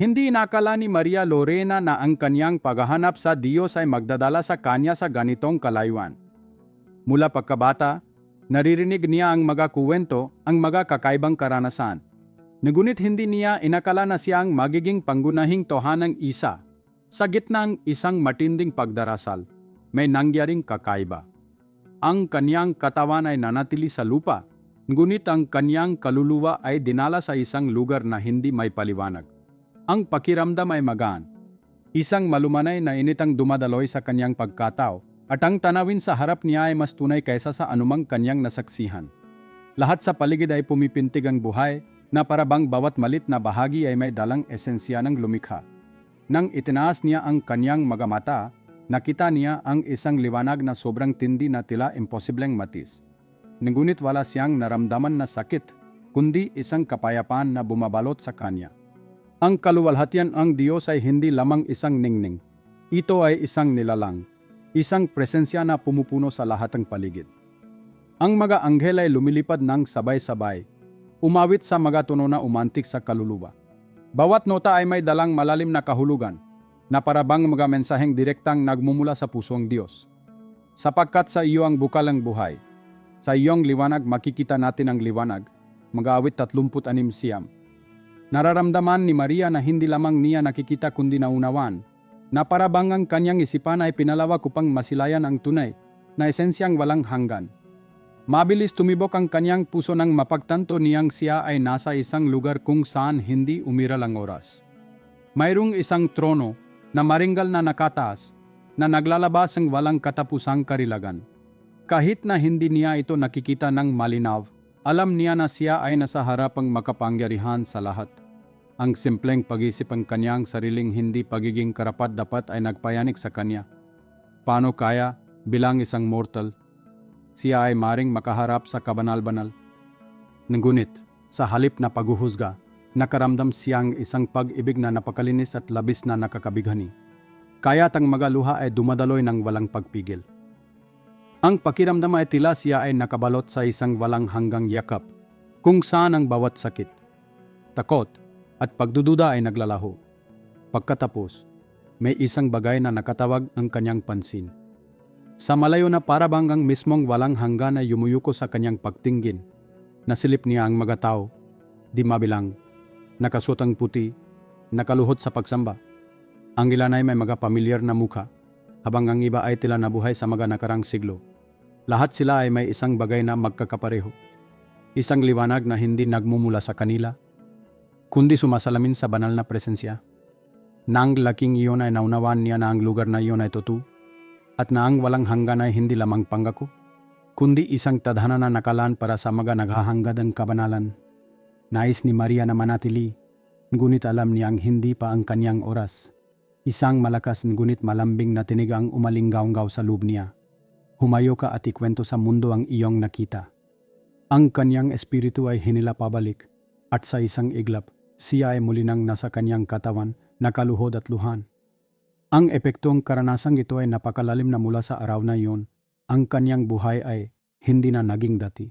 Hindi inakala ni Maria Lorena na ang kanyang paghahanap sa Diyos ay magdadala sa kanya sa ganitong kalayuan. Mula pagkabata, naririnig niya ang mga kuwento, ang mga kakaibang karanasan. Ngunit hindi niya inakala na siya ang magiging panggunahing tohanang isa. Sa gitna ng isang matinding pagdarasal, may nangyaring kakaiba. Ang kanyang katawan ay nanatili sa lupa, ngunit ang kanyang kaluluwa ay dinala sa isang lugar na hindi may paliwanag. Ang pakiramdam ay magaan. Isang malumanay na initang dumadaloy sa kanyang pagkatao at ang tanawin sa harap niya ay mas tunay kaysa sa anumang kanyang nasaksihan. Lahat sa paligid ay pumipintig ang buhay na parabang bawat malit na bahagi ay may dalang esensya ng lumikha. Nang itinaas niya ang kanyang mga mata, nakita niya ang isang liwanag na sobrang tindi na tila imposibleng matis. Ngunit wala siyang naramdaman na sakit, kundi isang kapayapaan na bumabalot sa kanya. Ang kaluwalhatian ang Diyos ay hindi lamang isang ningning. Ito ay isang nilalang, isang presensya na pumupuno sa lahat ng paligid. Ang mga anghel ay lumilipad ng sabay-sabay, umawit sa mga tuno na umantik sa kaluluwa. Bawat nota ay may dalang malalim na kahulugan, na parabang mga mensaheng direktang nagmumula sa puso ng Diyos. Sapagkat sa iyo ang bukal ng buhay, sa iyong liwanag makikita natin ang liwanag, mag-awit 36 siyam. Nararamdaman ni Maria na hindi lamang niya nakikita kundi naunawan, na parabang ang kanyang isipan ay pinalawak upang masilayan ang tunay na esensyang walang hanggan. Mabilis tumibok ang kanyang puso nang mapagtanto niyang siya ay nasa isang lugar kung saan hindi umiral ang oras. Mayroong isang trono na maringgal na nakataas na naglalabas ng walang katapusang karilagan. Kahit na hindi niya ito nakikita ng malinaw, alam niya na siya ay nasa harapang makapangyarihan sa lahat. Ang simpleng pag-isip ang kanyang sariling hindi pagiging karapat-dapat ay nagpayanik sa kanya. Paano kaya, bilang isang mortal, siya ay maring makaharap sa kabanal-banal? Ngunit, sa halip na paghuhusga, nakaramdam siyang isang pag-ibig na napakalinis at labis na nakakabighani. Kaya't ang mga luha ay dumadaloy ng walang pagpigil. Ang pakiramdam ay tila siya ay nakabalot sa isang walang hanggang yakap, kung saan ang bawat sakit, takot, at pagdududa ay naglalaho. Pagkatapos, may isang bagay na nakatawag ang kanyang pansin. Sa malayo na parabang ang mismong walang hanggan ay yumuyuko sa kanyang pagtingin. Nasilip niya ang mga tao, di mabilang, nakasuot ang puti, nakaluhot sa pagsamba. Ang ilan ay may mga pamilyar na mukha, habang ang iba ay tila nabuhay sa mga nakarang siglo. Lahat sila ay may isang bagay na magkakapareho. Isang liwanag na hindi nagmumula sa kanila, kundi sumasalamin sa banal na presensya. Nang laking iyon ay naunawan niya na ang lugar na iyon ay totoo, at na ang walang hanggan ay hindi lamang pangako, kundi isang tadhana na nakalaan para sa mga naghahangad ng kabanalan. Nais ni Maria na manatili, ngunit alam niya ang hindi pa ang kanyang oras. Isang malakas ngunit malambing na tinig ang umalinggaw-ngaw sa loob niya. Humayo ka at ikwento sa mundo ang iyong nakita. Ang kanyang espiritu ay hinila pabalik at sa isang iglap, siya ay muli nang nasa kanyang katawan, nakaluhod at luhan. Ang epektong karanasang ito ay napakalalim na mula sa araw na iyon. Ang kanyang buhay ay hindi na naging dati.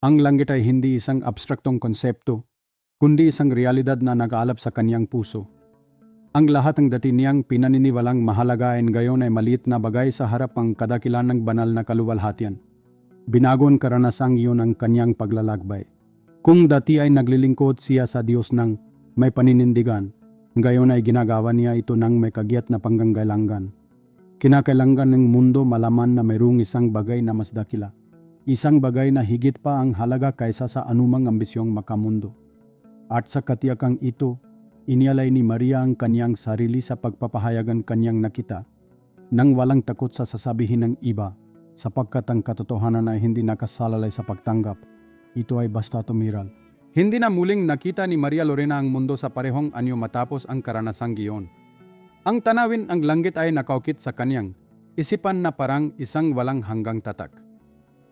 Ang langit ay hindi isang abstraktong konsepto, kundi isang realidad na nag-aalap sa kanyang puso. Ang lahat ng dati niyang pinaniniwalang mahalaga ay gayon ay maliit na bagay sa harap ang kadakilan ng banal na kaluwalhatian. Binagon karanasang iyon ang kanyang paglalakbay. Kung dati ay naglilingkod siya sa Diyos ng may paninindigan, gayon ay ginagawa niya ito ng may kagyat na panggangailangan. Kinakailangan ng mundo malaman na mayroong isang bagay na mas dakila. Isang bagay na higit pa ang halaga kaysa sa anumang ambisyong makamundo. At sa katiyakang ito, inialay ni Maria ang kanyang sarili sa pagpapahayagan kanyang nakita nang walang takot sa sasabihin ng iba sapagkat ang katotohanan ay hindi nakasalalay sa pagtanggap. Ito ay basta tumiral. Hindi na muling nakita ni Maria Lorena ang mundo sa parehong anyo matapos ang karanasang giyon. Ang tanawin ang langit ay nakaukit sa kanyang, isipan na parang isang walang hanggang tatak.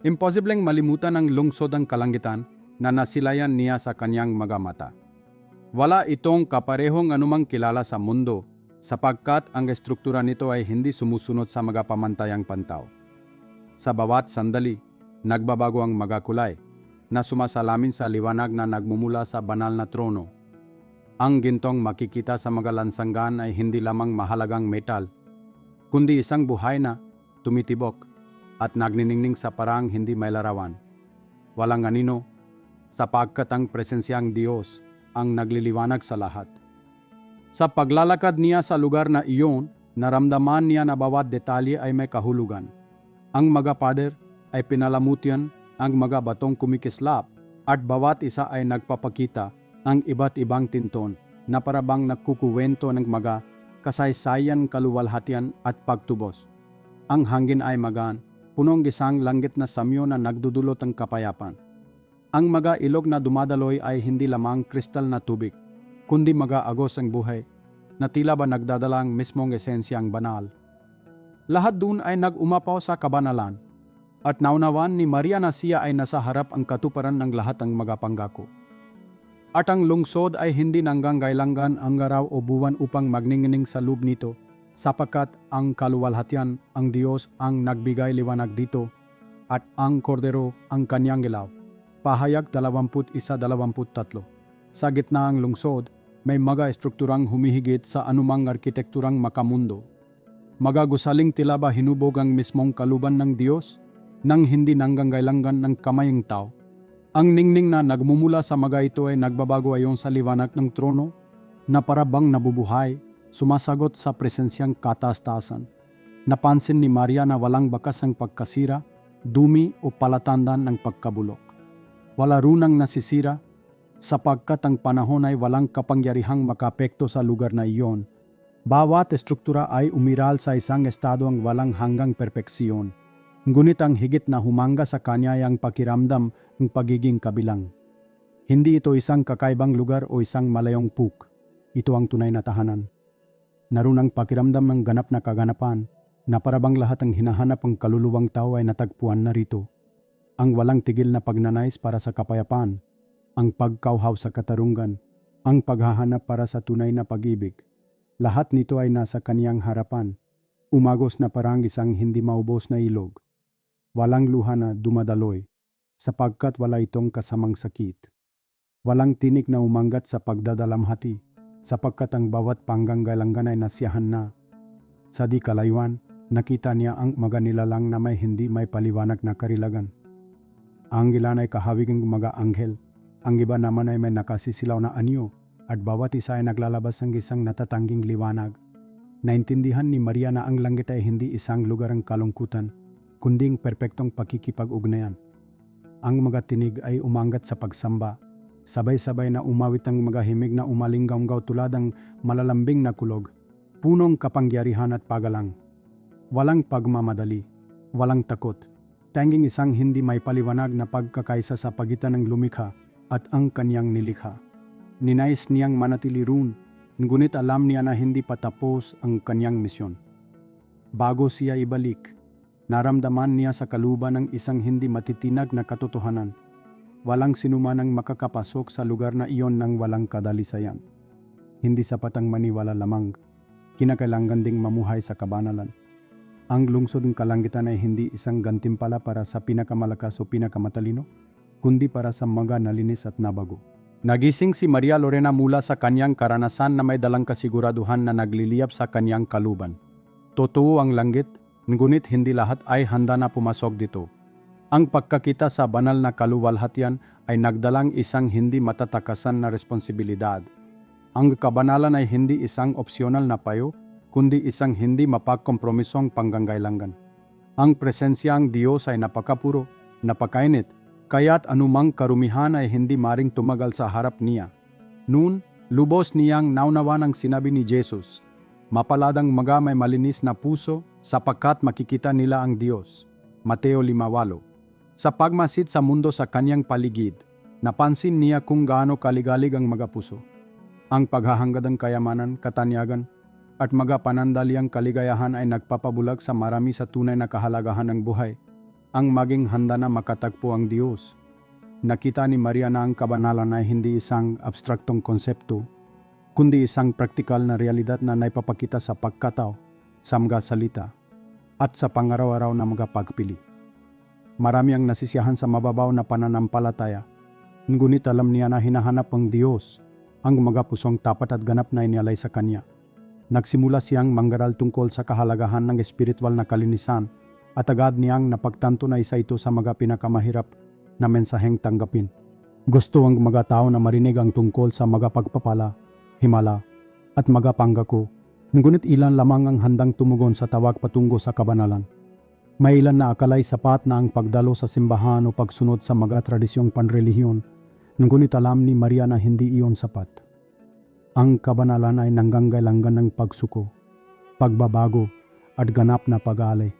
Imposibleng malimutan ang lungsod ang kalangitan na nasilayan niya sa kanyang mga mata. Wala itong kaparehong anumang kilala sa mundo sapagkat ang estruktura nito ay hindi sumusunod sa mga pamantayang pantaw. Sa bawat sandali, nagbabago ang mga kulay na sumasalamin sa liwanag na nagmumula sa banal na trono. Ang gintong makikita sa mga lansanggan ay hindi lamang mahalagang metal, kundi isang buhay na tumitibok at nagniningning sa parang hindi may larawan. Walang anino, sapagkat ang presensyang Diyos ang nagliliwanag sa lahat. Sa paglalakad niya sa lugar na iyon, naramdaman niya na bawat detalye ay may kahulugan. Ang mga pader ay pinalamutian ang mga batong kumikislap at bawat isa ay nagpapakita ng iba't ibang tinton na parabang nagkukuwento ng mga kasaysayan, kaluwalhatian at pagtubos. Ang hangin ay magan, punong gisang langit na samyo na nagdudulot ng kapayapan. Ang mga ilog na dumadaloy ay hindi lamang kristal na tubig, kundi mga agos ang buhay na tila ba nagdadalang mismong esensyang banal. Lahat dun ay nag-umapaw sa kabanalan at naunawan ni Maria na siya ay nasa harap ang katuparan ng lahat ng mga panggako. At ang lungsod ay hindi nanggangailangan ang araw o buwan upang magningining sa loob nito, sapagkat ang kaluwalhatian, ang Diyos ang nagbigay liwanag dito, at ang kordero ang kanyang ilaw. Pahayag 21-23 Sa gitna ang lungsod, may mga estrukturang humihigit sa anumang arkitekturang makamundo. Magagusaling tila ba hinubog ang mismong kaluban ng Diyos nang hindi nanggangailangan ng kamayang tao. Ang ningning na nagmumula sa mga ito ay nagbabago ayon sa liwanag ng trono na parabang nabubuhay, sumasagot sa presensyang katastasan. Napansin ni Maria na walang bakas ang pagkasira, dumi o palatandaan ng pagkabulok. Wala runang nasisira sapagkat ang panahon ay walang kapangyarihang makapekto sa lugar na iyon. Bawat estruktura ay umiral sa isang estado ang walang hanggang perpeksyon. Ngunit ang higit na humanga sa kanya ay ang pakiramdam ng pagiging kabilang. Hindi ito isang kakaibang lugar o isang malayong puk. Ito ang tunay na tahanan. Naroon ang pakiramdam ng ganap na kaganapan na parabang lahat ng hinahanap ang kaluluwang tao ay natagpuan na rito. Ang walang tigil na pagnanais para sa kapayapaan, ang pagkauhaw sa katarungan, ang paghahanap para sa tunay na pag-ibig. Lahat nito ay nasa kaniyang harapan, umagos na parang isang hindi maubos na ilog. Walang luha na dumadaloy, sapagkat wala itong kasamang sakit. Walang tinik na umanggat sa pagdadalamhati, sapagkat ang bawat pangganggalangan ay nasiyahan na. Sa di kalayuan, nakita niya ang mga nilalang na may hindi may paliwanag na karilagan. Ang ilan ay kahawig ng mga anghel, ang iba naman ay may nakasisilaw na anyo, at bawat isa ay naglalabas ng isang natatangging liwanag. Naintindihan ni Maria na ang langit ay hindi isang lugar ng kalungkutan, kunding perpektong pakikipag-ugnayan. Ang mga tinig ay umangat sa pagsamba, sabay-sabay na umawit ang mga himig na umalinggaw tulad ng malalambing na kulog, punong kapangyarihan at pagalang. Walang pagmamadali, walang takot, tanging isang hindi may paliwanag na pagkakaisa sa pagitan ng lumikha at ang kanyang nilikha. Ninais niyang manatili roon, ngunit alam niya na hindi patapos ang kanyang misyon. Bago siya ibalik, naramdaman niya sa kaluban ng isang hindi matitinag na katotohanan. Walang sinuman ang makakapasok sa lugar na iyon ng walang kadalisayan. Hindi sapat ang maniwala lamang, kinakailangan ding mamuhay sa kabanalan. Ang lungsod ng kalangitan ay hindi isang gantimpala para sa pinakamalakas o pinakamatalino, kundi para sa mga nalinis at nabago. Nagising si Maria Lorena mula sa kanyang karanasan na may dalang kasiguraduhan na nagliliyap sa kanyang kaluban. Totoo ang langit, ngunit hindi lahat ay handa na pumasok dito. Ang pagkakita sa banal na kaluwalhatian ay nagdalang isang hindi matatakasan na responsibilidad. Ang kabanalan ay hindi isang opsyonal na payo, kundi isang hindi mapagkompromisong panggangailangan. Ang presensyang Diyos ay napakapuro, napakainit, kaya't anumang karumihan ay hindi maring tumagal sa harap niya. Noon, lubos niyang naunawan ang sinabi ni Jesus, Mapaladang mga may malinis na puso sapagkat makikita nila ang Diyos. Mateo 5.8 Sa pagmasid sa mundo sa kanyang paligid, napansin niya kung gaano kaligalig ang mga puso. Ang paghahangad ng kayamanan, katanyagan, at mga panandaliang kaligayahan ay nagpapabulag sa marami sa tunay na kahalagahan ng buhay ang maging handa na makatagpo ang Diyos. Nakita ni Maria na ang kabanalan ay hindi isang abstraktong konsepto, kundi isang praktikal na realidad na naipapakita sa pagkatao, sa mga salita, at sa pangaraw-araw na mga pagpili. Marami ang nasisiyahan sa mababaw na pananampalataya, ngunit alam niya na hinahanap ang Diyos, ang mga pusong tapat at ganap na inialay sa kanya. Nagsimula siyang manggaral tungkol sa kahalagahan ng espiritual na kalinisan at agad niyang napagtanto na isa ito sa mga pinakamahirap na mensaheng tanggapin. Gusto ang mga tao na marinig ang tungkol sa mga pagpapala, himala, at mga panggako. Ngunit ilan lamang ang handang tumugon sa tawag patungo sa kabanalan. May ilan na akalay sapat na ang pagdalo sa simbahan o pagsunod sa mga tradisyong panrelihiyon, ngunit alam ni Maria na hindi iyon sapat. Ang kabanalan ay nanggangailangan ng pagsuko, pagbabago, at ganap na pag-alay.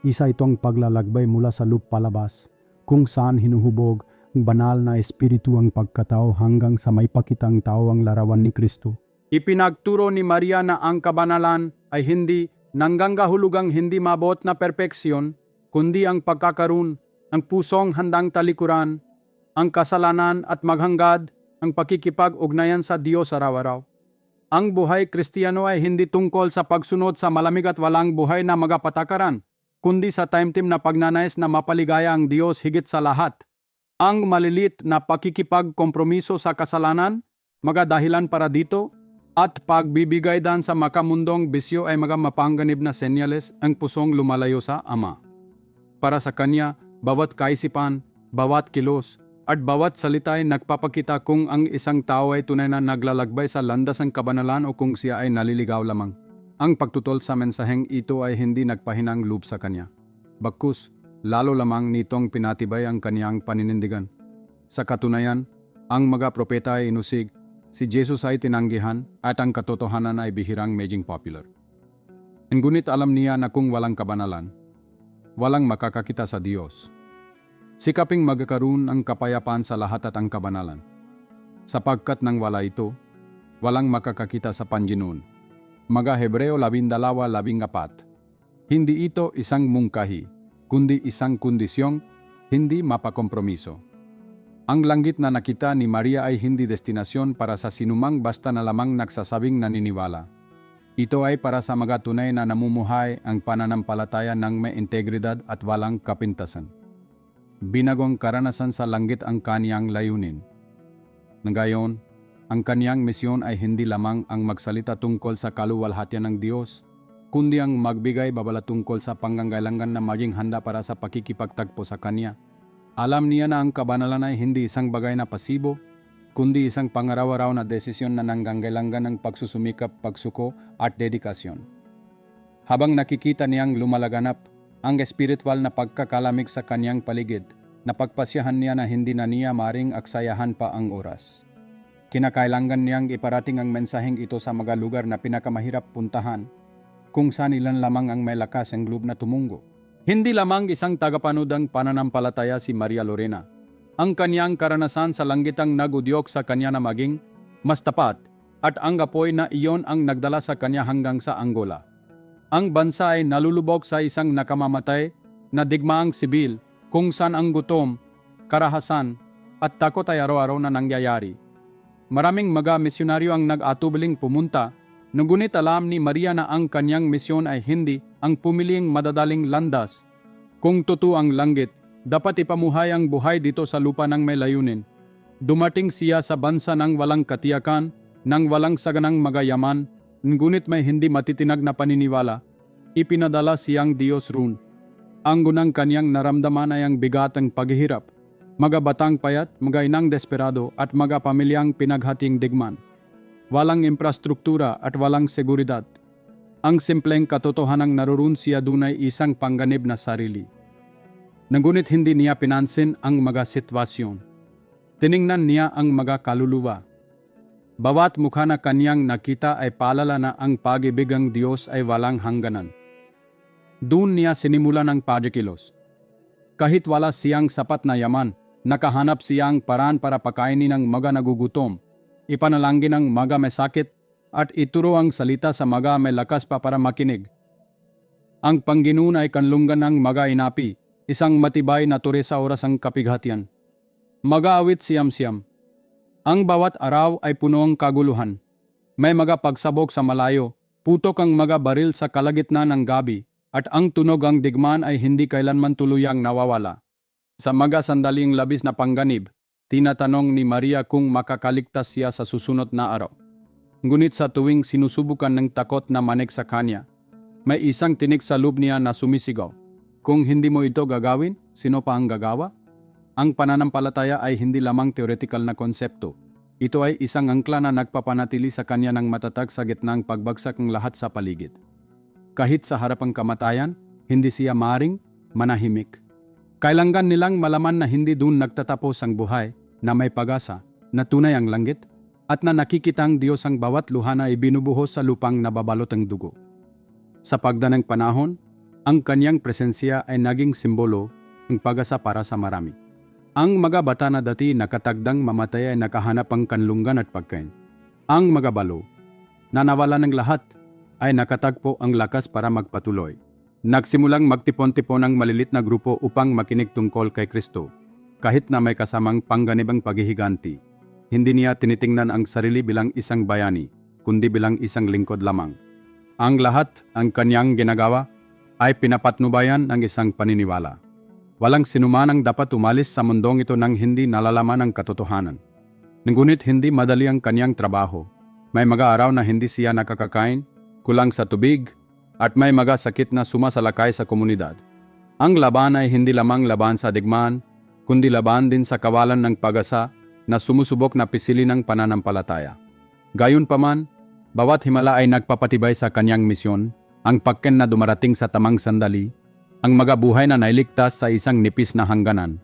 Isa itong paglalagbay mula sa loop palabas, kung saan hinuhubog banal na espiritu ang pagkatao hanggang sa may pakitang tao ang larawan ni Kristo. Ipinagturo ni Maria na ang kabanalan ay hindi nanggangahulugang hindi mabot na perpeksyon, kundi ang pagkakaroon ng pusong handang talikuran, ang kasalanan at maghangad ang pakikipag-ugnayan sa Diyos araw-araw. Ang buhay kristiyano ay hindi tungkol sa pagsunod sa malamig at walang buhay na magapatakaran, kundi sa time-team na pagnanais na mapaligaya ang Diyos higit sa lahat. Ang malilit na pakikipagkompromiso sa kasalanan, mga dahilan para dito, at pagbibigay dan sa makamundong bisyo ay mga mapangganib na senyales ang pusong lumalayo sa Ama. Para sa Kanya, bawat kaisipan, bawat kilos, at bawat salita ay nagpapakita kung ang isang tao ay tunay na naglalagbay sa landas ng kabanalan o kung siya ay naliligaw lamang. Ang pagtutol sa mensaheng ito ay hindi nagpahinang loob sa Kanya. Bagkus, lalo lamang nitong pinatibay ang kaniyang paninindigan. Sa katunayan, ang mga propeta ay inusig Si Jesus ay tinanggihan at ang katotohanan ay bihirang maging popular. Ngunit alam niya na kung walang kabanalan, walang makakakita sa Diyos. Sikaping magkakaroon ang kapayapaan sa lahat at ang kabanalan. Sapagkat nang wala ito, walang makakakita sa Panginoon. Mga Hebreo 12:14. Hindi ito isang mungkahi, kundi isang kondisyong hindi mapakompromiso. Ang langit na nakita ni Maria ay hindi destinasyon para sa sinumang basta na lamang nagsasabing naniniwala. Ito ay para sa mga tunay na namumuhay ang pananampalataya ng may integridad at walang kapintasan. Binagong karanasan sa langit ang kaniyang layunin. Ngayon, ang kaniyang misyon ay hindi lamang ang magsalita tungkol sa kaluwalhatian ng Diyos, kundi ang magbigay babala tungkol sa pangangailangan na maging handa para sa pakikipagtagpo sa Kanya. Alam niya na ang kabanalan ay hindi isang bagay na pasibo, kundi isang pangaraw-araw na desisyon na nanggangailangan ng pagsusumikap, pagsuko at dedikasyon. Habang nakikita niyang lumalaganap ang espiritual na pagkakalamig sa kanyang paligid, napagpasyahan niya na hindi na niya maring aksayahan pa ang oras. Kinakailangan niyang iparating ang mensaheng ito sa mga lugar na pinakamahirap puntahan, kung saan ilan lamang ang may lakas ang loob na tumungo. Hindi lamang isang tagapanudang pananampalataya si Maria Lorena. Ang kanyang karanasan sa langit ang nagudyok sa kanya na maging mas tapat at ang apoy na iyon ang nagdala sa kanya hanggang sa Angola. Ang bansa ay nalulubog sa isang nakamamatay na digmaang sibil kung saan ang gutom, karahasan at takot ay araw-araw na nangyayari. Maraming mga misyonaryo ang nag-atubiling pumunta Ngunit alam ni Maria na ang kanyang misyon ay hindi ang pumiling madadaling landas. Kung totoo ang langit, dapat ipamuhay ang buhay dito sa lupa ng may layunin. Dumating siya sa bansa ng walang katiyakan, ng walang saganang magayaman, ngunit may hindi matitinag na paniniwala. Ipinadala siyang Diyos roon. Ang gunang kanyang naramdaman ay ang bigatang paghihirap, mga batang payat, mga inang desperado at mga pamilyang pinaghating digman walang infrastruktura at walang seguridad. Ang simpleng katotohanang naroon siya dunay isang pangganib na sarili. Ngunit hindi niya pinansin ang mga sitwasyon. Tiningnan niya ang mga kaluluwa. Bawat mukha na kanyang nakita ay paalala na ang pag-ibig Diyos ay walang hangganan. Doon niya sinimula ng pajikilos. Kahit wala siyang sapat na yaman, nakahanap siyang paraan para pakainin ng mga nagugutom ipanalangin ang maga may sakit at ituro ang salita sa maga may lakas pa para makinig. Ang Panginoon ay kanlungan ng maga inapi, isang matibay na turi sa oras ang kapighatian. Mag-aawit siyam-siyam. Ang bawat araw ay punong kaguluhan. May mga pagsabog sa malayo, putok ang mga baril sa kalagitnaan ng gabi, at ang tunog ang digmaan ay hindi kailanman tuluyang nawawala. Sa mga sandaling labis na pangganib, Tinatanong ni Maria kung makakaligtas siya sa susunod na araw. Ngunit sa tuwing sinusubukan ng takot na manik sa kanya, may isang tinik sa loob niya na sumisigaw. Kung hindi mo ito gagawin, sino pa ang gagawa? Ang pananampalataya ay hindi lamang theoretical na konsepto. Ito ay isang angkla na nagpapanatili sa kanya ng matatag sa gitnang pagbagsak ng lahat sa paligid. Kahit sa harapang kamatayan, hindi siya maring manahimik. Kailangan nilang malaman na hindi dun nagtatapos ang buhay, na may pag-asa, na tunay ang langit, at na nakikita ang Diyos ang bawat luha na ibinubuhos sa lupang nababalot ang dugo. Sa pagdanang panahon, ang kanyang presensya ay naging simbolo ng pag-asa para sa marami. Ang mga bata na dati nakatagdang mamatay ay nakahanap ang kanlungan at pagkain. Ang mga balo, na nawala ng lahat, ay nakatagpo ang lakas para magpatuloy. Nagsimulang magtipon-tipon ang malilit na grupo upang makinig tungkol kay Kristo. Kahit na may kasamang pangganibang paghihiganti, hindi niya tinitingnan ang sarili bilang isang bayani, kundi bilang isang lingkod lamang. Ang lahat ang kanyang ginagawa ay pinapatnubayan ng isang paniniwala. Walang sinuman ang dapat umalis sa mundong ito nang hindi nalalaman ang katotohanan. Ngunit hindi madali ang kanyang trabaho. May mga araw na hindi siya nakakakain, kulang sa tubig, at may mga sakit na sumasalakay sa komunidad. Ang laban ay hindi lamang laban sa digmaan, kundi laban din sa kawalan ng pag-asa na sumusubok na pisilin ng pananampalataya. Gayunpaman, bawat himala ay nagpapatibay sa kanyang misyon, ang pagken na dumarating sa tamang sandali, ang mga buhay na nailigtas sa isang nipis na hangganan,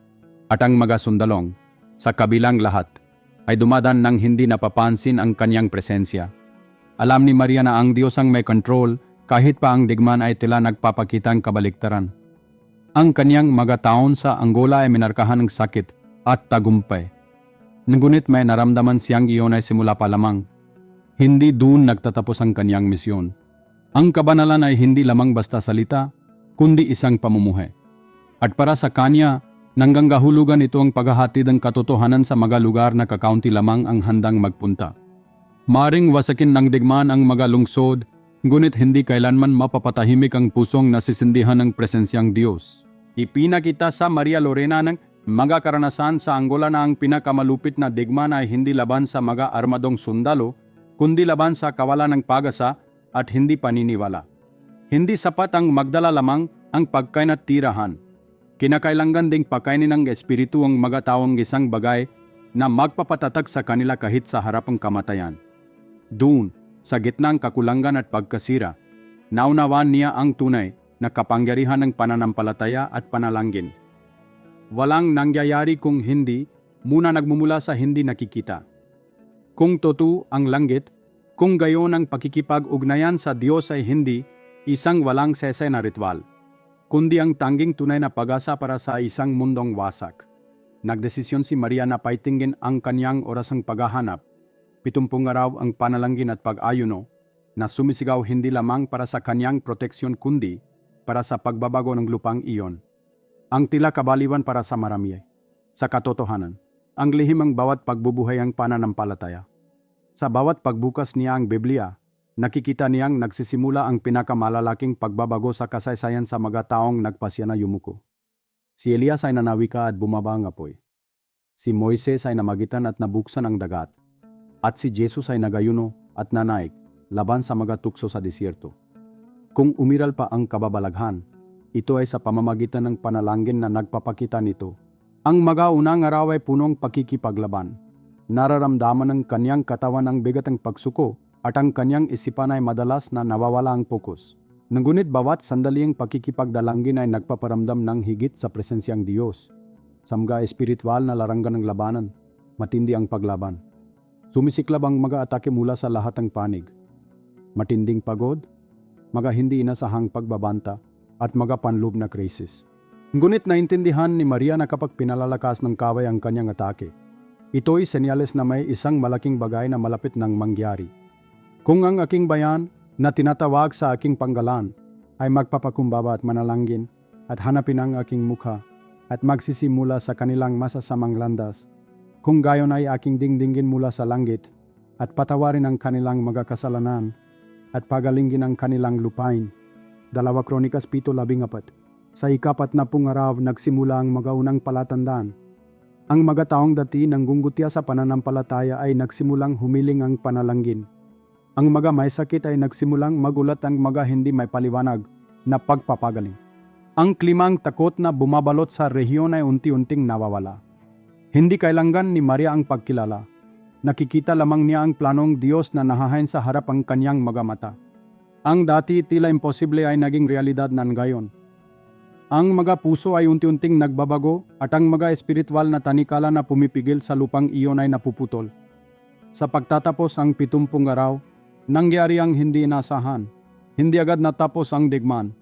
at ang mga sundalong, sa kabilang lahat, ay dumadan ng hindi napapansin ang kanyang presensya. Alam ni Maria na ang Diyos ang may control kahit pa ang digman ay tila nagpapakitang kabaliktaran. Ang kanyang mga taon sa Angola ay minarkahan ng sakit at tagumpay. Ngunit may naramdaman siyang iyon ay simula pa lamang. Hindi doon nagtatapos ang kanyang misyon. Ang kabanalan ay hindi lamang basta salita, kundi isang pamumuhay. At para sa kanya, nanggangahulugan ito ang paghahatid ng katotohanan sa mga lugar na kakaunti lamang ang handang magpunta. Maring wasakin ng digmaan ang mga lungsod ngunit hindi kailanman mapapatahimik ang pusong nasisindihan ng presensyang Diyos. Ipinakita sa Maria Lorena ng mga karanasan sa Angola na ang pinakamalupit na digmaan ay hindi laban sa mga armadong sundalo, kundi laban sa kawalan ng pag-asa at hindi paniniwala. Hindi sapat ang magdala lamang ang pagkain at tirahan. Kinakailangan ding pakainin ng espiritu ang mga taong isang bagay na magpapatatag sa kanila kahit sa harapang kamatayan. Doon, sa gitnang kakulangan at pagkasira, naunawan niya ang tunay na kapangyarihan ng pananampalataya at panalangin. Walang nangyayari kung hindi muna nagmumula sa hindi nakikita. Kung totoo ang langit, kung gayon ang pakikipag-ugnayan sa Diyos ay hindi isang walang sesay na ritual, kundi ang tanging tunay na pag-asa para sa isang mundong wasak. Nagdesisyon si Maria na paitingin ang kanyang orasang paghahanap pitumpung araw ang panalangin at pag-ayuno na sumisigaw hindi lamang para sa kanyang proteksyon kundi para sa pagbabago ng lupang iyon. Ang tila kabaliwan para sa marami sa katotohanan, ang lihim ang bawat pagbubuhay ang pananampalataya. Sa bawat pagbukas niya ang Biblia, nakikita niyang nagsisimula ang pinakamalalaking pagbabago sa kasaysayan sa mga taong nagpasya na yumuko. Si Elias ay nanawika at bumaba ang apoy. Si Moises ay namagitan at nabuksan ang dagat at si Jesus ay nagayuno at nanaig laban sa mga tukso sa disyerto. Kung umiral pa ang kababalaghan, ito ay sa pamamagitan ng panalangin na nagpapakita nito. Ang mga unang araw ay punong pakikipaglaban. Nararamdaman ng kanyang katawan ang bigat ng pagsuko at ang kanyang isipan ay madalas na nawawala ang pokus. Ngunit bawat sandaling pakikipagdalangin ay nagpaparamdam ng higit sa presensyang Diyos. Sa mga espiritual na larangan ng labanan, matindi ang paglaban. Sumisiklab ang mga atake mula sa lahat ng panig. Matinding pagod, mga hindi inasahang pagbabanta, at mga panloob na krisis. Ngunit naintindihan ni Maria na kapag pinalalakas ng kaway ang kanyang atake, ito'y senyales na may isang malaking bagay na malapit ng mangyari. Kung ang aking bayan na tinatawag sa aking panggalan ay magpapakumbaba at manalangin at hanapin ang aking mukha at magsisimula sa kanilang masasamang landas, kung gayon ay aking dingdingin mula sa langit at patawarin ang kanilang mga kasalanan at pagalingin ang kanilang lupain. Dalawa Kronikas 7.14 Sa ikapat na pungaraw nagsimula ang mga unang palatandaan. Ang mga taong dati nanggungutya sa pananampalataya ay nagsimulang humiling ang panalangin. Ang mga may sakit ay nagsimulang magulat ang mga hindi may paliwanag na pagpapagaling. Ang klimang takot na bumabalot sa rehiyon ay unti-unting nawawala. Hindi kailangan ni Maria ang pagkilala. Nakikita lamang niya ang planong Diyos na nahahain sa harap ang kanyang mga mata. Ang dati tila imposible ay naging realidad nan gayon. Ang mga puso ay unti-unting nagbabago at ang mga espiritual na tanikala na pumipigil sa lupang iyon ay napuputol. Sa pagtatapos ang pitumpung araw, nangyari ang hindi inasahan. Hindi agad natapos ang digman.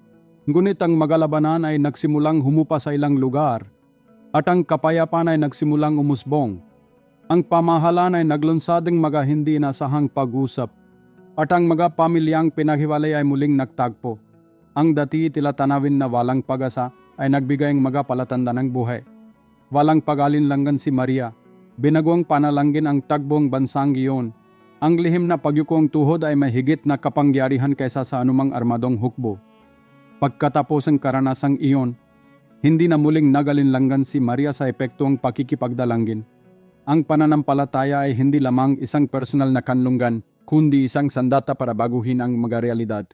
Ngunit ang magalabanan ay nagsimulang humupa sa ilang lugar at ang kapayapaan ay nagsimulang umusbong. Ang pamahalaan ay naglunsading mga hindi inasahang pag-usap at ang mga pamilyang pinaghiwalay ay muling nagtagpo. Ang dati tila tanawin na walang pag-asa ay nagbigay ang mga palatanda ng buhay. Walang pag-alinlangan si Maria. Binagong panalangin ang tagbong bansang iyon. Ang lihim na pagyukong tuhod ay may higit na kapangyarihan kaysa sa anumang armadong hukbo. Pagkatapos ng karanasang iyon, hindi na muling nagalinlangan si Maria sa epektong pakikipagdalangin. Ang pananampalataya ay hindi lamang isang personal na kanlungan, kundi isang sandata para baguhin ang mga realidad.